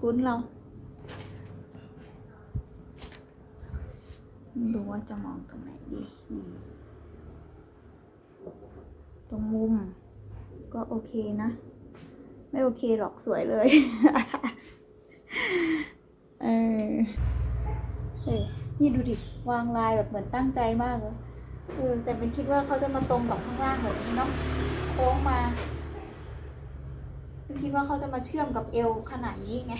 กุ้นเรา ดูว่าจะมองตรงไหนดี นี่ ตรงมุม ก็โอเคนะ ไม่โอเคหรอกสวยเลย เออเฮ้ยนี่ดูดิ วางลายแบบเหมือนตั้งใจมากเลยเออแต่เป็นคิดว่าเขาจะมาตรงกับข้างล่างแบบนี้เนาะ โค้งมา เป็นคิดว่าเขาจะมาเชื่อมกับเอวขนาดนี้ไง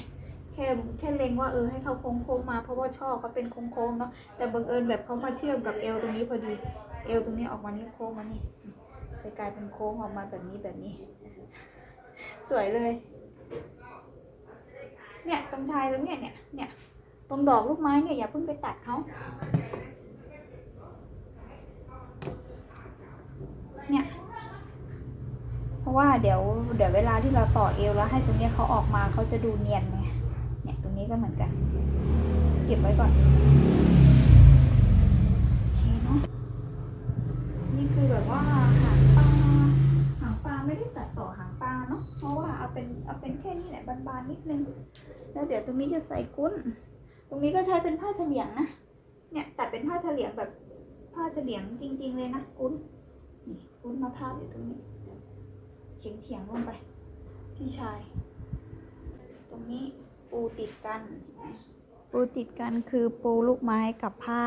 แค่แค่เล็งว่าเออให้เขาโค้งโค้งมาเพราะว่าชอบเขาเป็นโค้งโค้งเนาะแต่บังเอิญแบบเขามาเชื่อมกับเอวตรงนี้พอดีเอวตรงนี้ออกมานี่โค้งมานี่เลยกลายเป็นโค้งออกมาแบบนี้แบบนี้ สวยเลย เนี่ยตรงชายตรงเนี้ยเนี่ยเนี่ยตรงดอกลูกไม้เนี่ยอย่าเพิ่งไปตัดเขาเนี่ย เพ ราะว่าเดี๋ยวเดี๋ยวเวลาที่เราต่อเอวแล้วให้ตรงนี้เขาออกมาเขาจะดูเนียนไงเนี่ยตรงนี้ก็เหมือนกัน เก็บไว้ก่อนโอเคเนาะนี่คือแบบว่าหางปลาหางปลาไม่ได้ตัดต่อหางปลาเนาะเพราะว่าเอาเป็นเอาเป็นแค่นี้แหละบานๆนิดนึงแล้วเดี๋ยวตรงนี้จะใส่กุ้น ตรงนี้ก็ใช้เป็นผ้าเฉลียงนะเนี่ยตัดเป็นผ้าเฉลียงแบบผ้าเฉลียงจริง ๆ เลยนะกุ้นนี่กุ้นมาทาบอยู่ตรงนี้ เฉียงเฉียงๆลงไปพี่ชาย ตรงนี้ปูติดกันเห็นไหมปูติดกันคือปูลูกไม้กับผ้า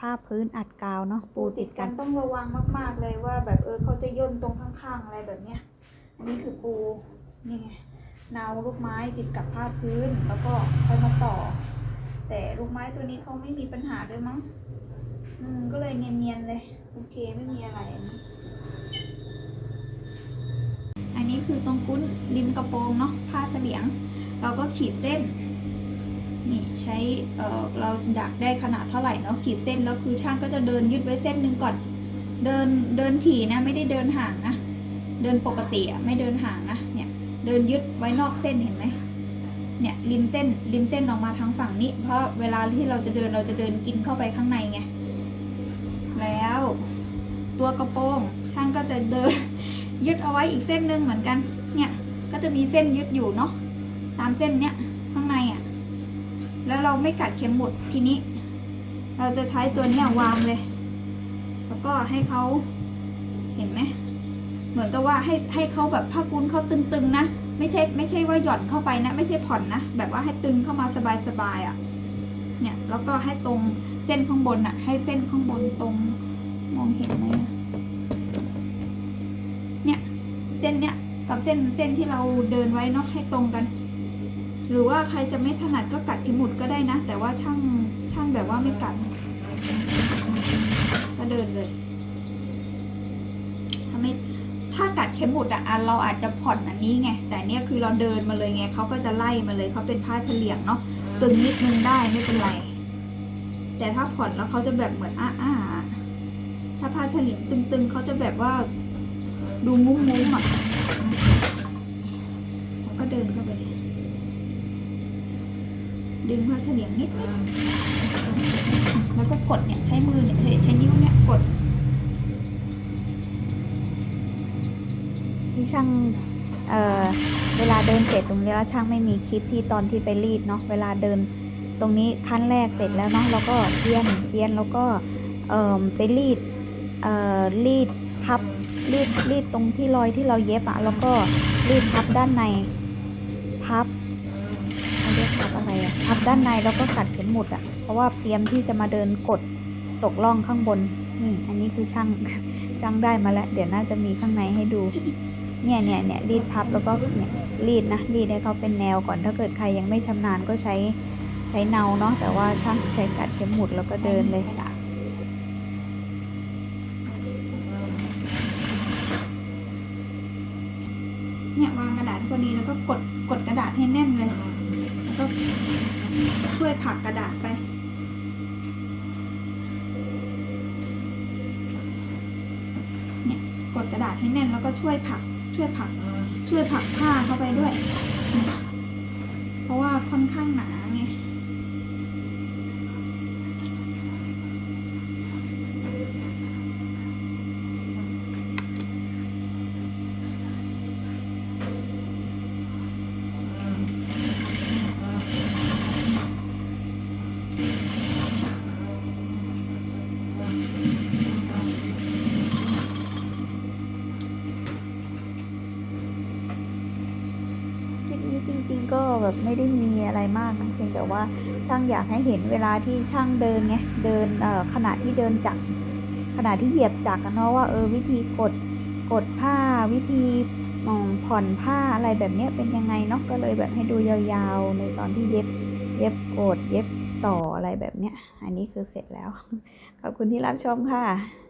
ผ้าพื้นอัดกาวเนาะปูติดกันต้องระวังมาก ๆเลยว่าแบบเออเขาจะย่นตรงข้างๆอะไรแบบเนี้ยอันนี้คือปูนี่ไงเนาลูกไม้ติดกับผ้าพื้นแล้วก็ค่อยมาต่อ แต่ลูกไม้ตัวนี้เขาไม่มีปัญหาด้วยมั้ง อืมก็เลยเนียนๆเลย โอเคไม่มีอะไรอันนี้อั นี้คือตรงกุ้นริมกระโปรงเนาะผ้าเฉลียง เราก็ขีดเส้นนี่ใช้เออเราดักได้ขนาดเท่าไหร่เนาะขีดเส้นแล้วคือช่างก็จะเดินยึดไว้เส้นหนึ่งก่อน เดินเดินถี่นะไม่ได้เดินห่างนะเดินปกติอะไม่เดินห่างนะเนี่ยเดินยึดไว้นอกเส้นเห็นไหมเนี่ยริมเส้นริมเส้นออกมาทางฝั่งนี้ เพราะเวลาที่เราจะเดินเราจะเดินกินเข้าไปข้างในไงแล้วตัวกระโปรงช่างก็จะเดิน ยึดเอาไว้อีกเส้นหนึ่งเหมือนกัน เนี่ย ก็จะมีเส้นยึดอยู่เนาะ ตามเส้นเนี้ยข้างในอะ่ะ แล้วเราไม่กัดเข็มหมุดทีนี้ เราจะใช้ตัวเนี้ยวางเลย แล้วก็ให้เขาเห็นไหม เหมือนกับว่าให้ให้เขาแบบผ้ากุ้นเขาตึงๆนะ ไม่ใช่ไม่ใช่ว่าหย่อนเข้าไปนะ ไม่ใช่ผ่อนนะ แบบว่าให้ตึงเข้ามาสบายๆอะ่ะ เนี่ย แล้วก็ให้ตรงเส้นข้างบนอะ่ะ ให้เส้นข้างบนตรงมองเห็นไหม เส้นเนี้ยกับเส้นเส้นที่เราเดินไว้เนาะให้ตรงกัน หรือว่าใครจะไม่ถนัดก็กัดเข็มหมุดก็ได้นะ แต่ว่าช่างช่างแบบว่าไม่กัดก็เดินเลยถ้าไม่ถ้ากัดเข็มหมุดอะเราอาจจะผ่อนอันนี้ไงแต่เนี้ยคือเราเดินมาเลยไงเขาก็จะไล่มาเลยเขาเป็นผ้าเฉลี่ยงเนาะตึงนิดนึงได้ไม่เป็นไร แต่ถ้าผ่อนแล้วเขาจะแบบเหมือนอ้าๆถ้าผ้าเฉลี่ยงตึงๆเขาจะแบบว่า ดูงุ้งงุ้งอะแล้วก็เดินเข้าไป ดึงผ้าเฉลียงนิดนแล้วก็กดเนี่ยใช้มือเนี่ยเฮ้ยใช้นิ้วเนี่ยกดที่ช่างเออเวลาเดินเสร็จตรงนี้แล้วช่างไม่มีคลิปที่ตอนที่ไปรีดเนาะเวลาเดินตรงนี้ขั้นแรกเสร็จแล้วเนาะแล้วก็เจียนเจียนแล้วก็เอ่อไปรีดเอ่อรีด พับรีดรีดตรงที่รอยที่เราเย็บอะแล้วก็รีดพับด้านใน พับเขาเรียกพับอะไรอะพับด้านในแล้วก็กัดเข็มหมุดอะเพราะว่าเตรียมที่จะมาเดินกดตกล่องข้างบนนี่อันนี้คือช่างช่างได้มาแล้ว เดี๋ยวน่าจะมีข้างในให้ดู เนี่ยเนี่ยเนี่ยรีดพับแล้วก็เนี่ยรีดนะรีดให้เขาเป็นแนวก่อนถ้าเกิดใครยังไม่ชำนาญก็ใช้ใช้เนาเนาะแต่ว่าช่างใช้กัดเข็มหมุดแล้วก็เดินเลย เนี่ยวางกระดาษพอดีแล้วก็กดกดกระดาษให้แน่นเลยแล้วก็ช่วยผักกระดาษไปเนี่ยกดกระดาษให้แน่นแล้วก็ช่วยผักช่วยผักช่วยผักผ้าเข้าไปด้วย เพราะว่าค่อนข้างหนา ก็แบบไม่ได้มีอะไรมากนะเพียงแต่ว่าช่างอยากให้เห็นเวลาที่ช่างเดินไงเดินขณะที่เดินจักรขณะที่เหยียบจักรเนาะว่าเออวิธีกดกดผ้าวิธีมอืมผ่อนผ้าอะไรแบบเนี้ยเป็นยังไงเนาะก็เลยแบบให้ดูยาวๆ ในตอนที่เย็บเย็บกดเย็บต่ออะไรแบบเนี้ยอันนี้คือเสร็จแล้ว ขอบคุณที่รับชมค่ะ